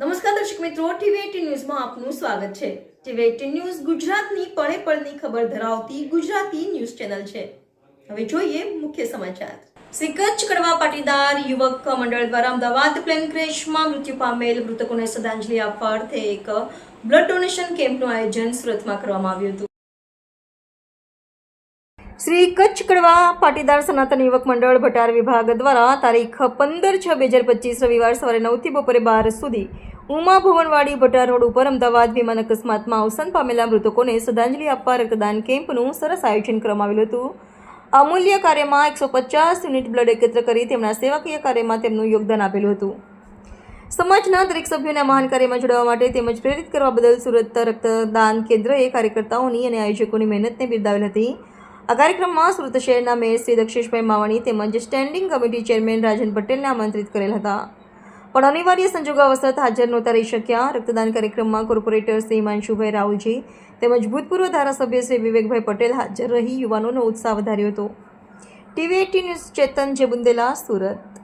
નમસ્કાર દર્શક મિત્રો, ટીવી એટીન ન્યૂઝમાં આપનું સ્વાગત છે. ટીવી એટીન ન્યૂઝ ગુજરાતની પળે પળની ખબર ધરાવતી ગુજરાતી ન્યૂઝ ચેનલ છે. હવે જોઈએ મુખ્ય સમાચાર. શ્રી કડવા પાટીદાર યુવક મંડળ દ્વારા અમદાવાદ પ્લેન ક્રેશમાં મૃત્યુ પામેલ મૃતકોને શ્રદ્ધાંજલિ આપવા અર્થે એક બ્લડ ડોનેશન કેમ્પનું આયોજન સુરતમાં કરવામાં આવ્યું હતું. શ્રી કચ્છ કડવા પાટીદાર સનાતન યુવક મંડળ ભટાર વિભાગ દ્વારા તારીખ પંદર છ બે હજાર પચીસ રવિવાર સવારે નવથી બપોરે બાર સુધી ઉમા ભવનવાડી ભટાર રોડ ઉપર અમદાવાદ વિમાન અકસ્માતમાં અવસાન પામેલા મૃતકોને શ્રદ્ધાંજલિ આપવા રક્તદાન કેમ્પનું સરસ આયોજન કરવામાં આવેલું હતું. અમૂલ્ય કાર્યમાં એકસો પચાસ યુનિટ બ્લડ એકત્ર કરી તેમના સેવાકીય કાર્યમાં તેમનું યોગદાન આપેલું હતું. સમાજના દરેક સભ્યોના મહાન કાર્યમાં જોડાવા માટે તેમજ પ્રેરિત કરવા બદલ સુરત રક્તદાન કેન્દ્રએ કાર્યકર્તાઓની અને આયોજકોની મહેનતને બિરદાવેલ હતી. આ કાર્યક્રમમાં સુરત શહેરના મેયર શ્રી દક્ષેશભાઈ માવાણી તેમજ સ્ટેન્ડિંગ કમિટી ચેરમેન રાજન પટેલને આમંત્રિત કરેલ હતા. પણ અનિવાર્ય સંજોગો અવસર હાજર નહોતા રહી શક્યા. રક્તદાન કાર્યક્રમમાં કોર્પોરેટર શ્રી હિમાંશુભાઈ રાહુલજી તેમજ ભૂતપૂર્વ ધારાસભ્ય શ્રી વિવેકભાઈ પટેલ હાજર રહી. યુવાનોનો ઉત્સાહ વધાર્યો હતો. ટીવી એટી ન્યૂઝ ચેતન જેબુંદેલા સુરત.